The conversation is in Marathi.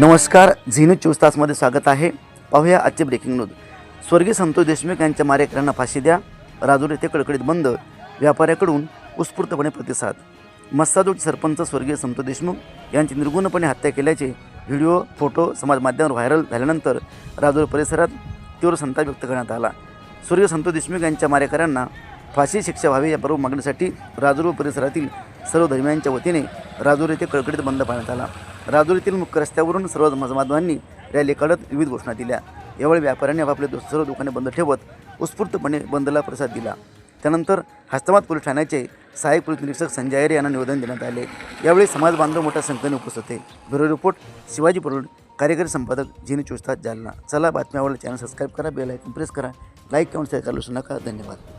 नमस्कार झी न्यूज चोवीस तासमध्ये स्वागत आहे. पाहूया आजचे ब्रेकिंग न्यूज स्वर्गीय संतोष देशमुख यांच्या मारेकऱ्यांना फाशी द्या. राजूर येथे कडकडीत बंद. व्यापाऱ्याकडून उत्स्फूर्तपणे प्रतिसाद. मस्साजोग सरपंच स्वर्गीय संतोष देशमुख यांची निर्गुणपणे हत्या केल्याचे व्हिडिओ फोटो समाज माध्यमावर व्हायरल झाल्यानंतर राजूर परिसरात तीव्र संताप व्यक्त करण्यात आला. स्वर्गीय संतोष देशमुख यांच्या मारेकऱ्यांना फाशी शिक्षा व्हावी या बरोबर मागणीसाठी राजूर व परिसरातील सर्व धर्मियांच्या वतीने राजूर येथे कडकडीत बंद पाळण्यात आला. राजुरीतील मुख्य रस्त्यावरून सर्व समाजबांधवांनी रॅली काढत विविध घोषणा दिल्या. यावेळी व्यापाऱ्यांनी आपापले दु- सर्व दुकाने बंद ठेवत उत्स्फूर्तपणे बंदला प्रसाद दिला. त्यानंतर हस्तमात पोलीस ठाण्याचे सहाय्यक पोलीस निरीक्षक संजय आयरे यांना निवेदन देण्यात आले. यावेळी समाज बांधव मोठ्या संख्येने उपस्थित होते. ब्युरो रिपोर्ट शिवाजी परोड कार्यकारी संपादक जिनी चोवीस जालना. चला बातम्या आवडल्या चॅनल सबस्क्राईब करा बेल आयकॉन प्रेस करा. लाईक कमेंट शेअर करायला विसरू नका. धन्यवाद.